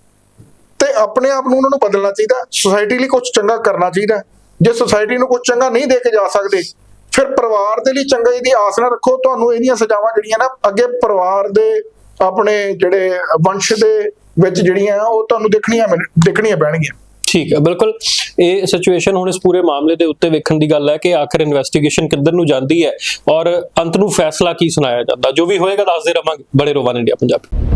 ਤੇ ਆਪਣੇ ਆਪ ਨੂੰ ਉਹਨਾਂ ਨੂੰ ਬਦਲਣਾ ਚਾਹੀਦਾ ਸੁਸਾਇਟੀ ਲਈ ਕੁਝ ਚੰਗਾ ਕਰਨਾ ਚਾਹੀਦਾ। ਜੇ ਸੁਸਾਇਟੀ ਨੂੰ ਕੁਝ ਚੰਗਾ ਨਹੀਂ ਦੇ ਕੇ ਜਾ ਸਕਦੇ, ਫਿਰ ਪਰਿਵਾਰ ਦੇ ਲਈ ਚੰਗਾ ਦੀ ਆਸ ਨਾ ਰੱਖੋ। ਤੁਹਾਨੂੰ ਇਹਦੀਆਂ ਸਜ਼ਾਵਾਂ ਜਿਹੜੀਆਂ ਨਾ, ਅੱਗੇ ਪਰਿਵਾਰ ਦੇ ਆਪਣੇ ਜਿਹੜੇ ਵੰਸ਼ ਦੇ ਵਿੱਚ ਜਿਹੜੀਆਂ ਉਹ ਤੁਹਾਨੂੰ ਦੇਖਣੀਆਂ ਮਿਲ- ਦੇਖਣੀਆਂ ਪੈਣਗੀਆਂ। ਠੀਕ ਹੈ, ਬਿਲਕੁਲ। ਇਹ ਸਿਚੁਏਸ਼ਨ ਹੁਣ ਇਸ ਪੂਰੇ ਮਾਮਲੇ ਦੇ ਉੱਤੇ ਵੇਖਣ ਦੀ ਗੱਲ ਹੈ ਕਿ ਆਖਰ ਇਨਵੈਸਟੀਗੇਸ਼ਨ ਕਿੱਧਰ ਨੂੰ ਜਾਂਦੀ ਹੈ ਔਰ ਅੰਤ ਨੂੰ ਫੈਸਲਾ ਕੀ ਸੁਣਾਇਆ ਜਾਂਦਾ। ਜੋ ਵੀ ਹੋਏਗਾ ਦੱਸਦੇ ਰਵਾਂਗੇ। ਬੜੇ ਰੋਵਾਨ ਇੰਡੀਆ ਪੰਜਾਬੀ।